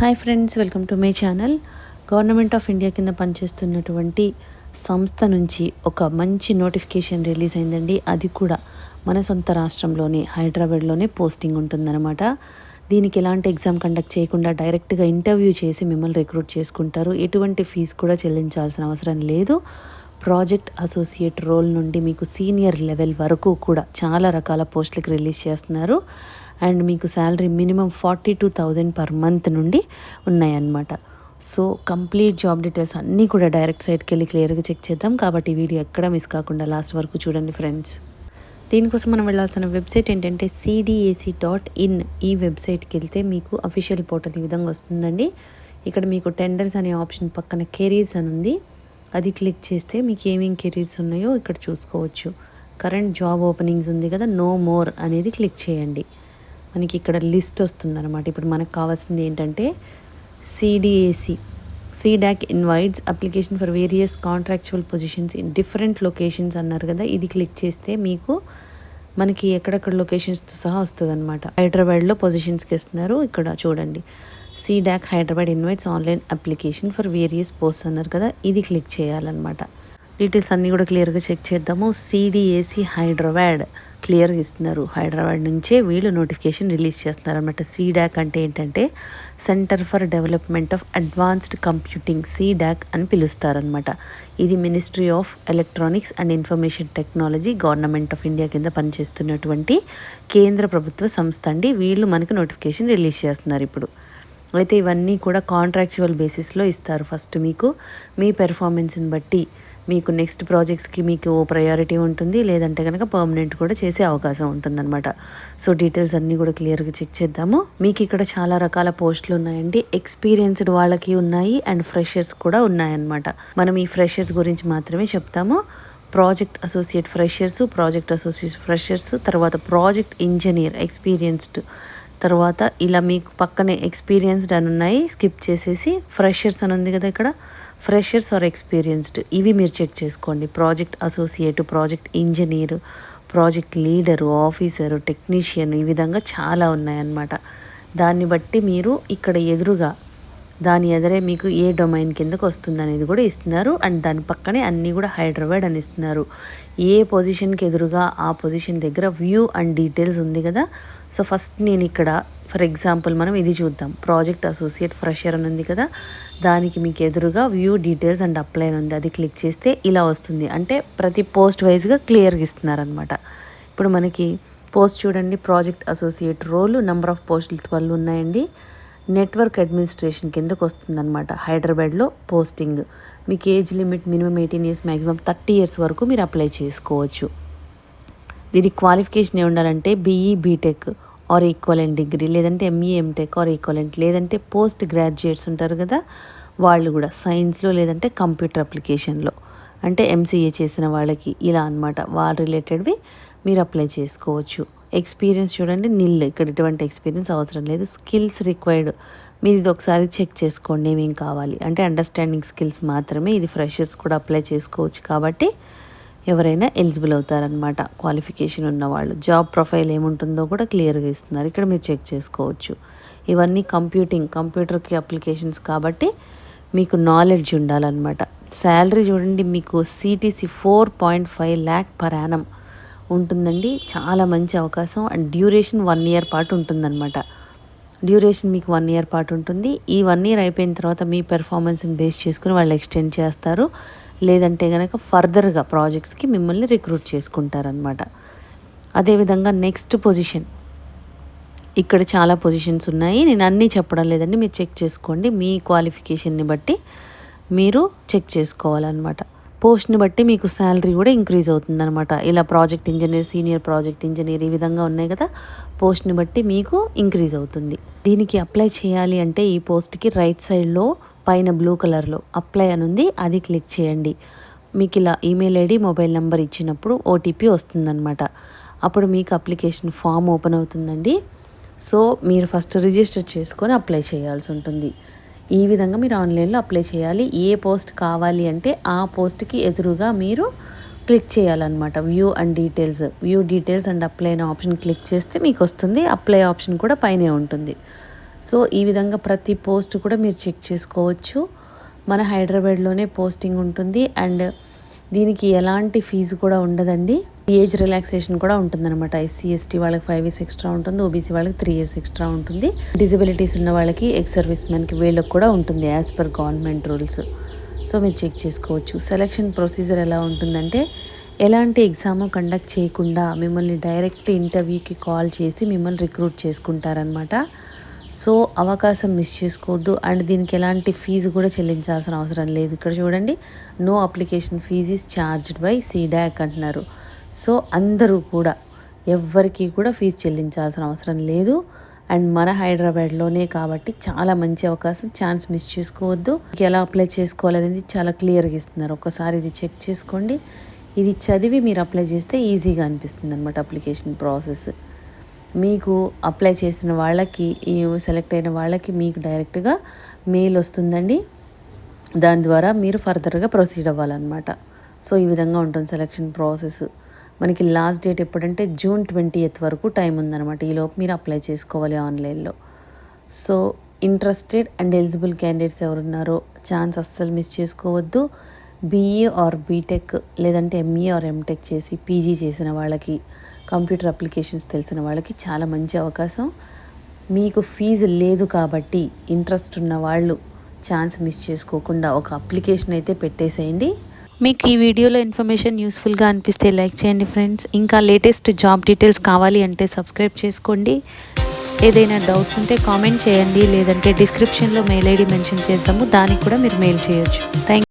Hi friends welcome to my channel. Government of India కింద పనిచేస్తున్నటువంటి సంస్థ నుంచి ఒక మంచి నోటిఫికేషన్ రిలీజ్ అయిందండి. అది కూడా మన సొంత రాష్ట్రంలోనే హైదరాబాద్లోనే పోస్టింగ్ ఉంటుందన్నమాట. దీనికి ఎలాంటి ఎగ్జామ్ కండక్ట్ చేయకుండా డైరెక్ట్గా ఇంటర్వ్యూ చేసి మిమ్మల్ని రిక్రూట్ చేసుకుంటారు. ఎటువంటి ఫీజు కూడా చెల్లించాల్సిన అవసరం లేదు. ప్రాజెక్ట్ అసోసియేట్ రోల్ నుండి మీకు సీనియర్ లెవెల్ వరకు కూడా చాలా రకాల పోస్టులకు రిలీజ్ చేస్తున్నారు. అండ్ మీకు salary minimum forty two thousand per month నుండి ఉన్నాయన్నమాట. సో కంప్లీట్ జాబ్ డీటెయిల్స్ అన్నీ కూడా డైరెక్ట్ సైట్కి వెళ్ళి క్లియర్గా చెక్ చేద్దాం. కాబట్టి వీడియో ఎక్కడ మిస్ కాకుండా లాస్ట్ వరకు చూడండి ఫ్రెండ్స్. దీనికోసం మనం వెళ్ళాల్సిన వెబ్సైట్ ఏంటంటే సిడిఏసీ డాట్ ఇన్ ఈ వెబ్సైట్కి వెళ్తే మీకు అఫీషియల్ పోర్టల్ ఈ విధంగా వస్తుందండి. ఇక్కడ మీకు టెండర్స్ అనే ఆప్షన్ పక్కన కెరీర్స్ అని ఉంది. అది క్లిక్ చేస్తే మీకు ఏమేమి కెరీర్స్ ఉన్నాయో ఇక్కడ చూసుకోవచ్చు. కరెంట్ జాబ్ ఓపెనింగ్స్ ఉంది కదా నో మోర్ అనేది క్లిక్ చేయండి. మనకి ఇక్కడ లిస్ట్ వస్తుందన్నమాట. ఇప్పుడు మనకు కావాల్సింది ఏంటంటే CDAC CDAC invites application for various contractual positions in different locations అన్నారు కదా. ఇది క్లిక్ చేస్తే మీకు మనకి ఎక్కడెక్కడ లొకేషన్స్తో సహా వస్తుంది అనమాట హైదరాబాద్లో పొజిషన్స్కి ఇస్తున్నారు ఇక్కడ చూడండి. CDAC Hyderabad invites online application for various post అన్నారు కదా. ఇది క్లిక్ చేయాలన్నమాట. డీటెయిల్స్ అన్నీ కూడా క్లియర్గా చెక్ చేద్దాము. సిడిఏసి హైదరాబాద్. క్లియర్గా ఇస్తున్నారు. హైదరాబాద్ నుంచే వీళ్ళు నోటిఫికేషన్ రిలీజ్ చేస్తున్నారు అనమాట సీడాక్ అంటే ఏంటంటే centre for development of advanced computing CDAC అని పిలుస్తారనమాట ఇది ministry of electronics and information technology government of India కింద పనిచేస్తున్నటువంటి కేంద్ర ప్రభుత్వ సంస్థ అండి. వీళ్ళు మనకు నోటిఫికేషన్ రిలీజ్ చేస్తున్నారు ఇప్పుడు. అయితే ఇవన్నీ కూడా కాంట్రాక్చువల్ బేసిస్లో ఇస్తారు. ఫస్ట్ మీకు మీ పెర్ఫార్మెన్స్ని బట్టి మీకు నెక్స్ట్ ప్రాజెక్ట్స్కి మీకు ప్రయారిటీ ఉంటుంది లేదంటే కనుక పర్మనెంట్ కూడా చేసే అవకాశం ఉంటుందన్నమాట. సో డీటెయిల్స్ అన్నీ కూడా క్లియర్గా చెక్ చేద్దాము. మీకు ఇక్కడ చాలా రకాల పోస్టులు ఉన్నాయండి. ఎక్స్పీరియన్స్డ్ వాళ్ళకి ఉన్నాయి అండ్ ఫ్రెషర్స్ కూడా ఉన్నాయన్నమాట. మనం ఈ ఫ్రెషర్స్ గురించి మాత్రమే చెప్తాము. Project associate freshers project associate freshers తర్వాత ప్రాజెక్ట్ ఇంజనీర్ ఎక్స్పీరియన్స్డ్ తర్వాత ఇలా మీకు పక్కనే ఎక్స్పీరియన్స్డ్ అని ఉన్నాయి స్కిప్ చేసేసి ఫ్రెషర్స్ అని ఉంది కదా ఇక్కడ. ఫ్రెషర్స్ ఆర్ ఎక్స్పీరియన్స్డ్ ఇవి మీరు చెక్ చేసుకోండి. Project associate project engineer project leader officer technician ఈ విధంగా చాలా ఉన్నాయన్నమాట. దాన్ని బట్టి మీరు ఇక్కడ ఎదురుగా దాని ఎదురే మీకు ఏ డొమైన్ కిందకు వస్తుంది అనేది కూడా ఇస్తున్నారు. అండ్ దాని పక్కనే అన్నీ కూడా హైదరాబాద్ అని ఇస్తున్నారు. ఏ పొజిషన్కి ఎదురుగా ఆ పొజిషన్ దగ్గర వ్యూ అండ్ డీటెయిల్స్ ఉంది కదా. సో ఫస్ట్ నేను ఇక్కడ ఫర్ ఎగ్జాంపుల్ మనం ఇది చూద్దాం. ప్రాజెక్ట్ అసోసియేట్ ఫ్రెషర్ అని ఉంది కదా దానికి మీకు ఎదురుగా వ్యూ డీటెయిల్స్ అండ్ అప్లై అని ఉంది. అది క్లిక్ చేస్తే ఇలా వస్తుంది. అంటే ప్రతి పోస్ట్ వైజ్గా క్లియర్గా ఇస్తున్నారనమాట ఇప్పుడు మనకి పోస్ట్ చూడండి. Project associate role number of పోస్టులు ట్వెల్వ్ ఉన్నాయండి. నెట్వర్క్ అడ్మినిస్ట్రేషన్ కిందకు వస్తుందన్నమాట. హైదరాబాద్లో పోస్టింగ్. మీకు age limit minimum eighteen years maximum thirty years వరకు మీరు అప్లై చేసుకోవచ్చు. దీనికి క్వాలిఫికేషన్ ఏ ఉండాలంటే BE BTech. Or equivalent degree లేదంటే ఎంఈ ఎంటెక్ ఆర్ ఈక్వలెంట్ లేదంటే పోస్ట్ గ్రాడ్యుయేట్స్ ఉంటారు కదా వాళ్ళు కూడా సైన్స్లో లేదంటే కంప్యూటర్ అప్లికేషన్లో అంటే ఎంసీఏ చేసిన వాళ్ళకి ఇలా అనమాట వాళ్ళ రిలేటెడ్వి మీరు అప్లై చేసుకోవచ్చు. ఎక్స్పీరియన్స్ చూడండి నిల్ ఇక్కడ ఎటువంటి ఎక్స్పీరియన్స్ అవసరం లేదు. స్కిల్స్ రిక్వైర్డ్ మీరు ఇది ఒకసారి చెక్ చేసుకోండి ఏమేం కావాలి. అంటే అండర్స్టాండింగ్ స్కిల్స్ మాత్రమే ఇది ఫ్రెషర్స్ కూడా అప్లై చేసుకోవచ్చు కాబట్టి ఎవరైనా ఎలిజిబుల్ అవుతారనమాట క్వాలిఫికేషన్ ఉన్నవాళ్ళు. జాబ్ ప్రొఫైల్ ఏముంటుందో కూడా క్లియర్గా ఇస్తున్నారు. ఇక్కడ మీరు చెక్ చేసుకోవచ్చు. ఇవన్నీ కంప్యూటింగ్ కంప్యూటర్కి అప్లికేషన్స్ కాబట్టి మీకు నాలెడ్జ్ ఉండాలన్నమాట. శాలరీ చూడండి మీకు CTC four point five lakh per annum ఉంటుందండి. చాలా మంచి అవకాశం. అండ్ డ్యూరేషన్ వన్ ఇయర్ పాటు ఉంటుందన్నమాట. డ్యూరేషన్ మీకు వన్ ఇయర్ పాటు ఉంటుంది. ఈ వన్ ఇయర్ అయిపోయిన తర్వాత మీ పెర్ఫార్మెన్స్ని బేస్ చేసుకుని వాళ్ళు ఎక్స్టెండ్ చేస్తారు. లేదంటే కనుక ఫర్దర్గా ప్రాజెక్ట్స్కి మిమ్మల్ని రిక్రూట్ చేసుకుంటారనమాట అదేవిధంగా నెక్స్ట్ పొజిషన్ ఇక్కడ చాలా పొజిషన్స్ ఉన్నాయి. నేను అన్నీ చెప్పడం లేదండి. మీరు చెక్ చేసుకోండి. మీ క్వాలిఫికేషన్ని బట్టి మీరు చెక్ చేసుకోవాలన్నమాట. పోస్ట్ని బట్టి మీకు శాలరీ కూడా ఇంక్రీజ్ అవుతుందన్నమాట. ఇలా project engineer senior project engineer ఈ విధంగా ఉన్నాయి కదా. పోస్ట్ని బట్టి మీకు ఇంక్రీజ్ అవుతుంది. దీనికి అప్లై చేయాలి అంటే ఈ పోస్ట్కి రైట్ సైడ్లో పైన బ్లూ కలర్లో అప్లై అని ఉంది అది క్లిక్ చేయండి. మీకు ఇలా ఈమెయిల్ ఐడి మొబైల్ నెంబర్ ఇచ్చినప్పుడు ఓటీపీ వస్తుందన్నమాట. అప్పుడు మీకు అప్లికేషన్ ఫామ్ ఓపెన్ అవుతుందండి. సో మీరు ఫస్ట్ రిజిస్టర్ చేసుకొని అప్లై చేయాల్సి ఉంటుంది. ఈ విధంగా మీరు ఆన్లైన్లో అప్లై చేయాలి. ఏ పోస్ట్ కావాలి అంటే ఆ పోస్ట్కి ఎదురుగా మీరు క్లిక్ చేయాలన్నమాట. View and details. View details and apply అనే ఆప్షన్ క్లిక్ చేస్తే మీకు వస్తుంది. అప్లై ఆప్షన్ కూడా పైనే ఉంటుంది. సో ఈ విధంగా ప్రతి పోస్ట్ కూడా మీరు చెక్ చేసుకోవచ్చు. మన హైదరాబాద్లోనే పోస్టింగ్ ఉంటుంది. అండ్ దీనికి ఎలాంటి ఫీజు కూడా ఉండదండి. ఏజ్ రిలాక్సేషన్ కూడా ఉంటుందన్నమాట. ఎస్సీ ఎస్టీ వాళ్ళకి ఫైవ్ ఇయర్స్ ఎక్స్ట్రా ఉంటుంది. ఓబీసీ వాళ్ళకి త్రీ ఇయర్స్ ఎక్స్ట్రా ఉంటుంది. డిజబిలిటీస్ ఉన్న వాళ్ళకి ఎక్స్ సర్వీస్ మెన్కి వీళ్ళకి కూడా ఉంటుంది as per government rules. So మీరు చెక్ చేసుకోవచ్చు. సెలక్షన్ ప్రొసీజర్ ఎలా ఉంటుందంటే ఎలాంటి ఎగ్జామ్ కండక్ట్ చేయకుండా మిమ్మల్ని డైరెక్ట్ ఇంటర్వ్యూకి కాల్ చేసి మిమ్మల్ని రిక్రూట్ చేసుకుంటారనమాట సో అవకాశం మిస్ చేసుకోవద్దు. అండ్ దీనికి ఎలాంటి ఫీజు కూడా చెల్లించాల్సిన అవసరం లేదు. ఇక్కడ చూడండి no application fee is charged by CDAC అంటున్నారు. సో అందరూ కూడా ఎవ్వరికీ కూడా ఫీజు చెల్లించాల్సిన అవసరం లేదు. అండ్ మన హైదరాబాద్లోనే కాబట్టి చాలా మంచి అవకాశం ఛాన్స్ మిస్ చేసుకోవద్దు. ఎలా అప్లై చేసుకోవాలనేది చాలా క్లియర్గా ఇస్తున్నారు. ఒకసారి ఇది చెక్ చేసుకోండి. ఇది చదివి మీరు అప్లై చేస్తే ఈజీగా అనిపిస్తుంది అనమాట అప్లికేషన్ ప్రాసెస్ మీకు అప్లై చేసిన వాళ్ళకి ఈ సెలెక్ట్ అయిన వాళ్ళకి మీకు డైరెక్ట్గా మెయిల్ వస్తుందండి. దాని ద్వారా మీరు ఫర్దర్గా ప్రొసీడ్ అవ్వాలన్నమాట. సో ఈ విధంగా ఉంటుంది సెలెక్షన్ ప్రాసెస్ మనకి లాస్ట్ డేట్ ఎప్పుడంటే జూన్ ట్వంటీ వరకు టైం ఉందన్నమాట. ఈలోపు మీరు అప్లై చేసుకోవాలి ఆన్లైన్లో so interested and eligible candidates ఎవరున్నారో ఛాన్స్ అస్సలు మిస్ చేసుకోవద్దు. బీఈ ఆర్ బీటెక్ లేదంటే ఎంఈ ఆర్ ఎంటెక్ చేసి పీజీ చేసిన వాళ్ళకి కంప్యూటర్ అప్లికేషన్స్ తెలిసిన వాళ్ళకి చాలా మంచి అవకాశం. మీకు ఫీజు లేదు కాబట్టి ఇంట్రెస్ట్ ఉన్న వాళ్ళు ఛాన్స్ మిస్ చేసుకోకుండా ఒక అప్లికేషన్ అయితే పెట్టేసేయండి. మీకు ఈ వీడియోలో ఇన్ఫర్మేషన్ యూస్ఫుల్గా అనిపిస్తే లైక్ చేయండి ఫ్రెండ్స్ ఇంకా లేటెస్ట్ జాబ్ డీటెయిల్స్ కావాలి అంటే సబ్స్క్రైబ్ చేసుకోండి. ఏదైనా డౌట్స్ ఉంటే కామెంట్ చేయండి. లేదంటే డిస్క్రిప్షన్లో మెయిల్ ఐడి మెన్షన్ చేస్తాము దానికి కూడా మీరు మెయిల్ చేయొచ్చు. థ్యాంక్